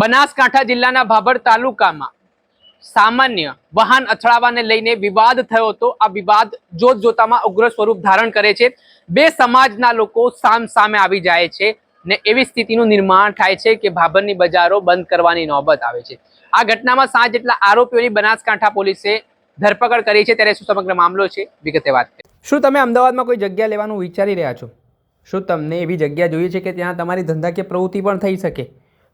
બનાસકાંઠા જિલ્લાના ભાભર તાલુકામાં સામાન્ય વાહન અથડાવાને લઈને વિવાદ થયો હતો. આ વિવાદ જોત જોતામાં ઉગ્ર સ્વરૂપ ધારણ કરે છે. બે સમાજના લોકો સામ સામે આવી જાય છે ને એવી સ્થિતિનું નિર્માણ થાય છે કે ભાભરની બજારો બંધ કરવાની નોબત આવે છે. આ ઘટનામાં સાત જેટલા આરોપીઓની બનાસકાંઠા પોલીસે ધરપકડ કરી છે. ત્યારે શું સમગ્ર મામલો છે? વિગતે વાત શું તમે અમદાવાદમાં કોઈ જગ્યા લેવાનું વિચારી રહ્યા છો? શું તમને એવી જગ્યા જોઈએ છે કે ત્યાં તમારી ધંધાકીય પ્રવૃત્તિ પણ થઈ શકે?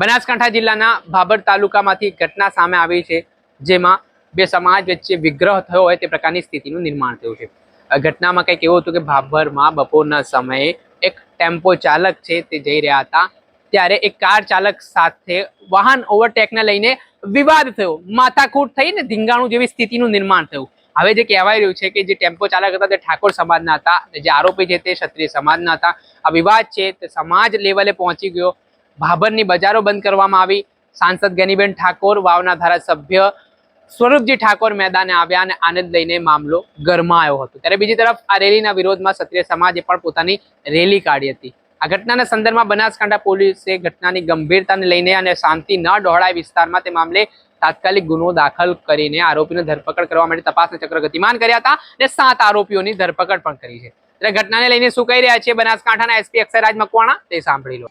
બનાસકાંઠા જિલ્લાના ભાભર તાલુકામાંથી ઘટના સામે આવી છે, જેમાં બે સમાજ વચ્ચે વિગ્રહ થયો હોય તે પ્રકારની સ્થિતિનું નિર્માણ થયું છે. ઘટનામાં કંઈક એવું હતું કે ભાભરમાં બપોરના સમયે એક ટેમ્પો ચાલક છે તે જઈ રહ્યા હતા. ત્યારે એક કાર ચાલક સાથે વાહન ઓવરટેકને લઈને વિવાદ થયો. માથાકૂટ થઈ ને ધીંગાણું જેવી સ્થિતિનું નિર્માણ થયું. હવે જે કહેવાય રહ્યું છે કે જે ટેમ્પો ચાલક હતા તે ઠાકોર સમાજના હતા. જે આરોપી છે તે ક્ષત્રિય સમાજના હતા. આ વિવાદ છે તે સમાજ લેવલે પહોંચી ગયો. ભાભરની બજારો બંધ કરવામાં આવી. સાંસદ ગનીબેન ઠાકોર, વાવના ધારાસભ્ય સ્વરૂપજી ઠાકોર મેદાને આવ્યા અને આનંદ લઈને મામલો ગરમાયો હતો. ત્યારે બીજી તરફ આ રેલીના વિરોધમાં ક્ષત્રિય સમાજે પણ પોતાની રેલી કાઢી હતી. આ ઘટનાના સંદર્ભમાં બનાસકાંઠા પોલીસે ઘટનાની ગંભીરતાને લઈને અને શાંતિ ન ડહોળાય વિસ્તારમાં તે મામલે તાત્કાલિક ગુનો દાખલ કરીને આરોપીને ધરપકડ કરવા માટે તપાસના ચક્ર ગતિમાન કર્યા હતા અને સાત આરોપીઓની ધરપકડ પણ કરી છે. ત્યારે ઘટનાને લઈને શું કહી રહ્યા છે બનાસકાંઠાના એસપી અક્ષયરાજ મકવાણા, તે સાંભળી લો.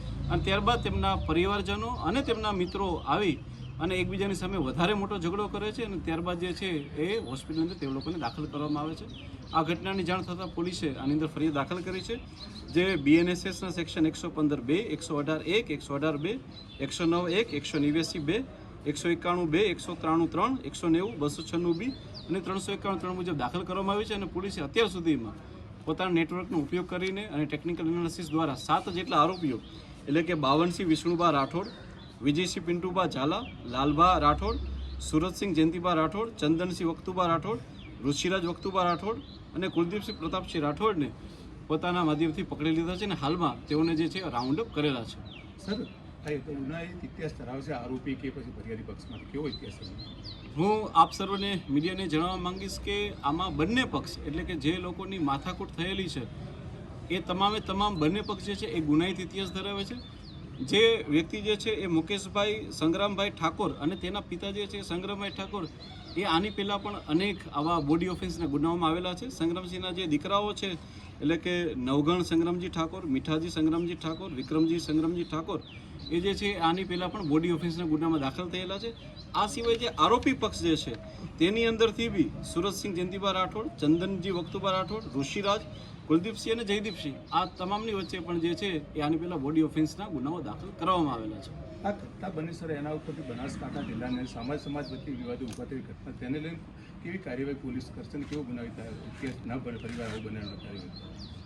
અને ત્યારબાદ તેમના પરિવારજનો અને તેમના મિત્રો આવી અને એકબીજાની સામે વધારે મોટો ઝઘડો કરે છે અને ત્યારબાદ જે છે એ હોસ્પિટલની અંદર તે લોકોને દાખલ કરવામાં આવે છે. આ ઘટનાની જાણ થતાં પોલીસે આની અંદર ફરિયાદ દાખલ કરી છે, જે બીએનએસએસના સેક્શન એકસો પંદર બે, એકસો અઢાર એક, એકસો અઢાર બે, એકસો નવ એક, એકસો નેવ્યાસી બે, એકસો એકાણું બે, એકસો ત્રાણું ત્રણ, એકસો નેવું, બસો છન્નું બી અને ત્રણસો એકાણું ત્રણ મુજબ દાખલ કરવામાં આવી છે અને પોલીસે અત્યાર સુધીમાં પોતાના નેટવર્કનો ઉપયોગ કરીને અને ટેકનિકલ એનાલિસિસ દ્વારા સાત જેટલા આરોપીઓ એટલે કે બાવનસિંહ વિષ્ણુભા રાઠોડ વિજયસિંહ પિન્ટુભા ઝાલા લાલભા રાઠોડ સુરતસિંહ જયંતિભા રાઠોડ ચંદનસિંહ વખતુભા રાઠોડ ઋષિરાજ વખતુભા રાઠોડ અને કુલદીપસિંહ પ્રતાપસિંહ રાઠોડને પોતાના માધ્યમથી પકડી લીધા છે અને હાલમાં તેઓને જે છે રાઉન્ડ અપ કરેલા છે. સર ઇતિહાસ ધરાવશે આરોપી કે પછી ફરિયાદી પક્ષમાંથી? કેવો ઇતિહાસ હું આપ સર્વને મીડિયાને જણાવવા માંગીશ કે આમાં બંને પક્ષ એટલે કે જે લોકોની માથાકૂટ થયેલી છે એ તમામે તમામ બંને પક્ષ જે છે એ ગુનાહિત ઇતિહાસ ધરાવે છે. જે વ્યક્તિ જે છે એ મુકેશભાઈ સંગ્રામભાઈ ઠાકોર અને તેના પિતા જે છે સંગ્રામભાઈ ઠાકોર, એ આની પહેલાં પણ અનેક આવા બોડી ઓફિસના ગુનાઓમાં આવેલા છે. સંગ્રામસિંહના જે દીકરાઓ છે, એટલે કે નવગણ સંગ્રામજી ઠાકોર, મીઠાજી સંગ્રામજી ઠાકોર, વિક્રમજી સંગ્રામજી ઠાકોર એ જે છે, આની પહેલાં પણ બોડી ઓફિસના ગુનામાં દાખલ થયેલા છે. આ સિવાય જે આરોપી પક્ષ જે છે, તેની અંદરથી બી સુરતસિંહ જયંતિભા રાઠોડ, ચંદનજી વખતુભા રાઠોડ, ઋષિરાજ, કુલદીપસિંહ અને જયદીપસિંહ આ તમામની વચ્ચે પણ જે છે, એ આની પહેલાં બોડી ઓફેન્સના ગુનાઓ દાખલ કરવામાં આવેલા છે. આ ઘટના બની સર, એના ઉપરથી બનાસકાંઠા જિલ્લાને સમાજ સમાજ વચ્ચે વિવાદો ઊભા થઈ. ઘટના તેને લઈને કેવી કાર્યવાહી પોલીસ કરશે અને કેવો બનાવી કેસ ન પરિવાર એવું બને કાર્યવાહી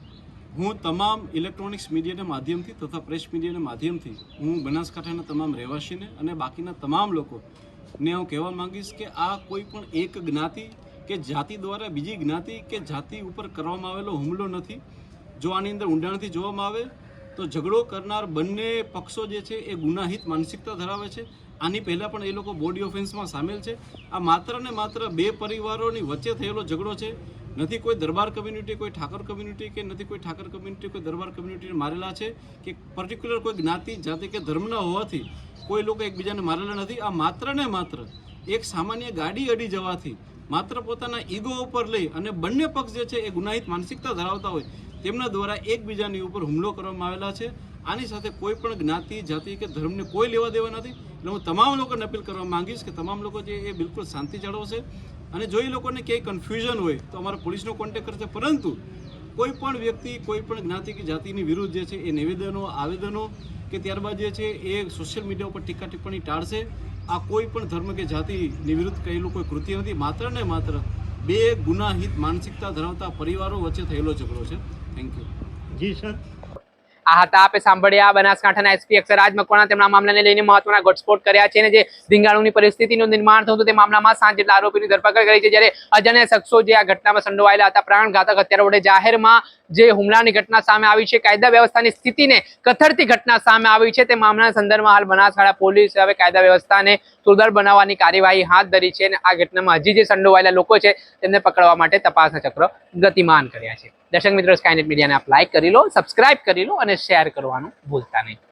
હું તમામ ઇલેક્ટ્રોનિક્સ મીડિયાના માધ્યમથી તથા પ્રેસ મીડિયાના માધ્યમથી હું બનાસકાંઠાના તમામ રહેવાસીને અને બાકીના તમામ લોકોને હું કહેવા માંગીશ કે આ કોઈ પણ એક જ્ઞાતિ કે જાતિ દ્વારા બીજી જ્ઞાતિ કે જાતિ ઉપર કરવામાં આવેલો હુમલો નથી. જો આની અંદર ઊંડાણથી જોવામાં આવે તો ઝઘડો કરનાર બંને પક્ષો જે છે એ ગુનાહિત માનસિકતા ધરાવે છે. આની પહેલાં પણ એ લોકો બોડી ઓફેન્સમાં સામેલ છે. આ માત્ર ને માત્ર બે પરિવારોની વચ્ચે થયેલો ઝઘડો છે. નથી કોઈ દરબાર કમ્યુનિટી કોઈ ઠાકર કમ્યુનિટી કે નથી કોઈ ઠાકર કમ્યુનિટી કોઈ દરબાર કમ્યુનિટીને મારેલા છે કે પર્ટિક્યુલર કોઈ જ્ઞાતિ, જાતિ કે ધર્મના હોવાથી કોઈ લોકો એકબીજાને મારેલા નથી. આ માત્ર ને માત્ર એક સામાન્ય ગાડી અડી જવાથી માત્ર પોતાના ઈગો ઉપર લઈ અને બંને પક્ષ જે છે એ ગુનાહિત માનસિકતા ધરાવતા હોય તેમના દ્વારા એકબીજાની ઉપર હુમલો કરવામાં આવેલા છે. આની સાથે કોઈ પણ જ્ઞાતિ, જાતિ કે ધર્મને કોઈ લેવા દેવા નથી. એટલે હું તમામ લોકોને અપીલ કરવા માંગીશ કે તમામ લોકો જે એ બિલકુલ શાંતિ જાળવશે અને જો એ લોકોને ક્યાંય કન્ફ્યુઝન હોય, તો અમારા પોલીસનો કોન્ટેક્ટ કરશે. પરંતુ કોઈ પણ વ્યક્તિ, કોઈ પણ જ્ઞાતિ કે જાતિની વિરુદ્ધ જે છે એ નિવેદનો, આવેદનો કે ત્યારબાદ જે છે એ સોશિયલ મીડિયા ઉપર ટીકા ટિપ્પણી ટાળશે. આ કોઈ પણ ધર્મ કે જાતિની વિરુદ્ધ કહેલું કોઈ કૃત્ય નથી. માત્ર ને માત્ર બે ગુનાહિત માનસિકતા ધરાવતા પરિવારો વચ્ચે થયેલો ઝઘડો છે. થેન્ક યુ જી સર આ હતા, આપે સાંભળ્યા બનાસકાંઠાના એસપી અક્ષરાજ મકવાણા તેમના મામલાને લઈને મહત્વના ઘટસ્ફોટ કર્યા છે અને જે ધીંગાણુની પરિસ્થિતિનું નિર્માણ થયું તે મામલામાં સાત જેટલા આરોપીની ધરપકડ કરી છે, જ્યારે અજાણ્યા શખ્સો જે આ ઘટનામાં સંડોવાયેલા હતા, પ્રાણઘાતક અત્યારે વડે જાહેરમાં જે હુમલાની ઘટના સામે આવી છે, કાયદા વ્યવસ્થાની સ્થિતિને કથળતી ઘટના સામે આવી છે, તે મામલાના સંદર્ભમાં હાલ બનાસકાંઠા પોલીસ હવે કાયદા વ્યવસ્થાને સુદર બનાવવાની કાર્યવાહી હાથ ધરી છે અને આ ઘટનામાં હજી જે સંડોવાયેલા લોકો છે, તેમને પકડવા માટે તપાસના ચક્ર ગતિમાન કર્યા છે. દર્શક મિત્રો સ્કાયનેટ મીડિયાને આપ લાઇક કરી લો સબસ્ક્રાઇબ કરી લો અને શેર કરવાનું ભૂલતા નહીં.